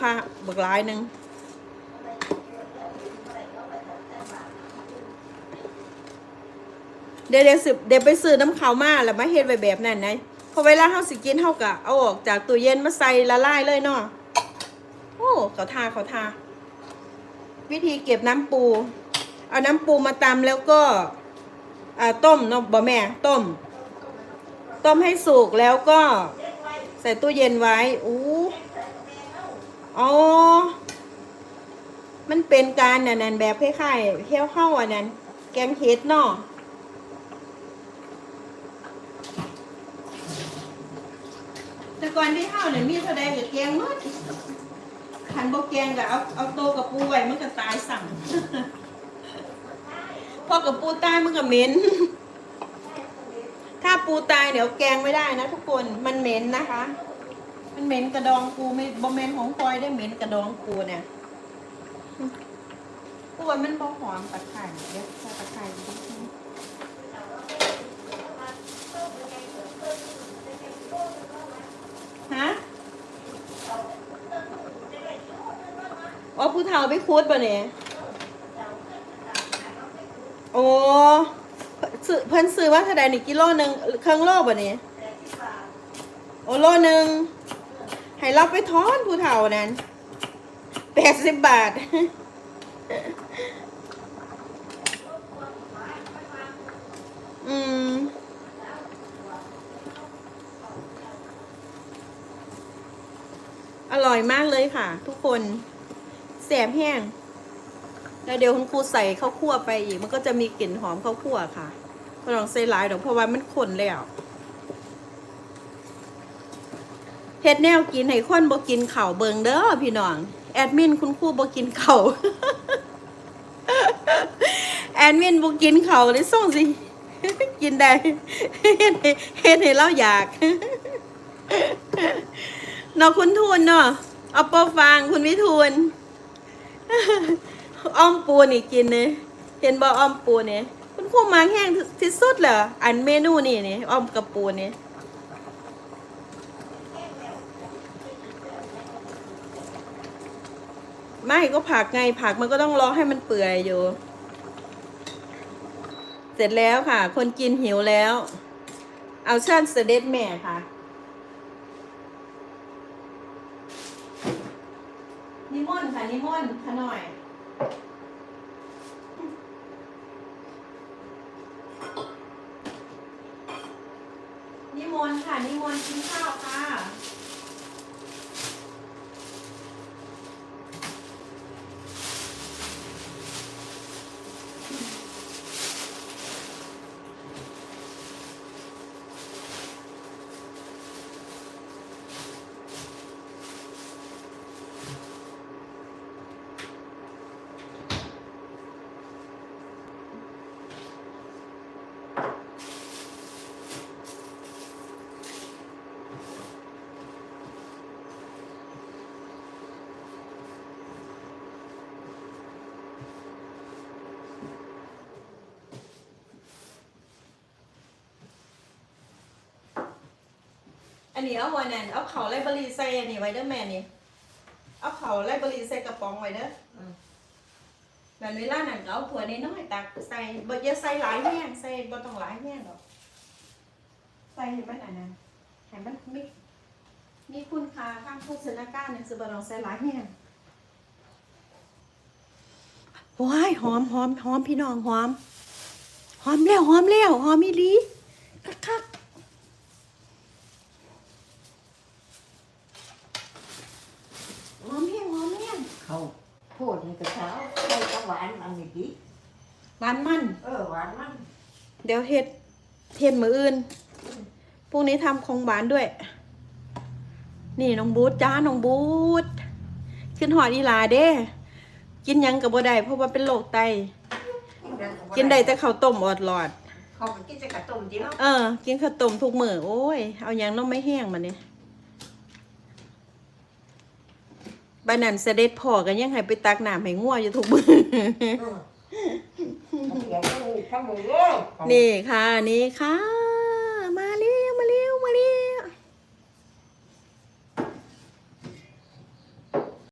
พระบักหลายหนึ่งเดี๋ยวเดี๋ยวสิเดี๋ยวไปซื้อน้ำขาวมาแล้วมาเฮ็ดไว้แบบนั้นนะพอเวลาเฮาสิกินเฮาก็เอาออกจากตู้เย็นมาใส่ละลายเลยเนาะโอ้เขาทาเขาทา วิธีเก็บน้ำปู เอาน้ำปูมาตำแล้วก็ต้มเนาะบ่แม่ต้ม ต้มให้สุกแล้วก็ใส่ตู้เย็นไว้อู้ อ๋อ มันเป็นการน่ะนั่นแบบคล้ายๆเที่ยวเข้าอันนั้น แกงเห็ดเนาะแต่ก่อนที่เข้าเนี่ยมีเท่าใดกับแกงหมดขันบกแกงกับเอาเอาโตกับปูไว้มันก็ตายสั่งพอกับปูตายมันก็เหม็น ถ้าปูตายเดี๋ยวแกงไม่ได้นะทุกคน มันเหม็นนะคะ มันเหม็นกระดองปูไม่บอมเมนของพลอยได้เหม็นกระดองปูเนี่ยปูว่ามันบอหอมตะไคร้เดี๋ยวใส่ตะไคร้นิดนึงฮะอ๋อผู้เฒ่าไปคูดป่ะเนี่ยโอ้เพิ่นซื้อว่าเท่าใดนี่กิโลหนึ่งเครื่องโลป่ะเนี่ยโอ้โลหนึ่ง ให้เราไปทอนผู้เฒ่านั้นแปดสิบบาท อืมอร่อยมากเลยค่ะ ทุกคนแสบแห้ง แล้วเดี๋ยวคุณครูใส่ข้าวคั่วไปอีก มันก็จะมีกลิ่นหอมข้าวคั่วค่ะก็ลองใส่หลายดอกเพราะว่ามันข้นแล้ว เฮ็ดแนวกินให้คนบ่กินข้าวเบิงเด้อพี่น้อง แอดมินคุณครูบ่กินข้าวแอดมินบ่กินข้าวเลยส่งสิกินได้เฮ็ดให้เฮ็ดให้เราอยากเนาะคุณทูนเนาะเอาโปฟางคุณวิทูลอ้อมปูนี่กินเนี่ยเห็นบ่อ้อมปูเนี่ยคุณครูมาแห้งที่สุดเหรออันเมนูนี่นี่อ้อมกับปูนี่ ไม่ก็ผักไงผักมันก็ต้องรอให้มันเปื่อยอยู่ เสร็จแล้วค่ะ คนกินหิวแล้ว เอาชั่นเสด็จแม่ค่ะ นิมนต์ค่ะ นิมนต์ค่ะหน่อยนิมนต์ค่ะ นิมนต์กินข้าวค่ะ อันนี้เอาวันนั้นเอาเขาไลบรีใส่อันนี้ไว้เด้อแม่นี่เอาเขาไลบรีใส่กระป๋องไว้เด้ออืมแบบเวลานั้นก็เอาถั่วน้อยๆตักใส่บ่อย่าใส่หลายแห้งใส่บ่ต้องหลายแห้งหรอกใส่ให้มันอันนั้นให้มันมีมีคุณค่าข้างโภชนาการนั่นคือบ่ต้องใส่หลายแห้ง ว้ายหอมหอมหอมพี่น้องหอม หอมแล้วหอมแล้วหอมอีหลีคักๆหอมแห้งหอมแห้ง เขาพูดให้กับเขาใส่กระหวานมันนี่ดิหวานมัน เออหวานมันเดี๋ยวเฮ็ดเทมมืออื่นพรุ่งนี้ทำของหวานด้วย นี่น้องบูธจ้าน้องบูธขึ้นหอดอีหลาเด้ กินหยังกับบ่ได้เพราะว่าเป็นโรคไต กินได้แต่ข้าวต้มออดหลอด เขาก็กินแต่กระต้มจีเนาะเออ กินข้าวต้มทุกมื้อโอ้ย เอาหยังน้องไม่แห้งมาเนี่ย บ้านนั้นเสด็จพ่อกันยังให้ไปตักน้ำให้งัวอยู่ทุกมื้อเออเดี๋ยวก็มีข้าวหมูเยอะนี่ค่ะ นี่ค่ะ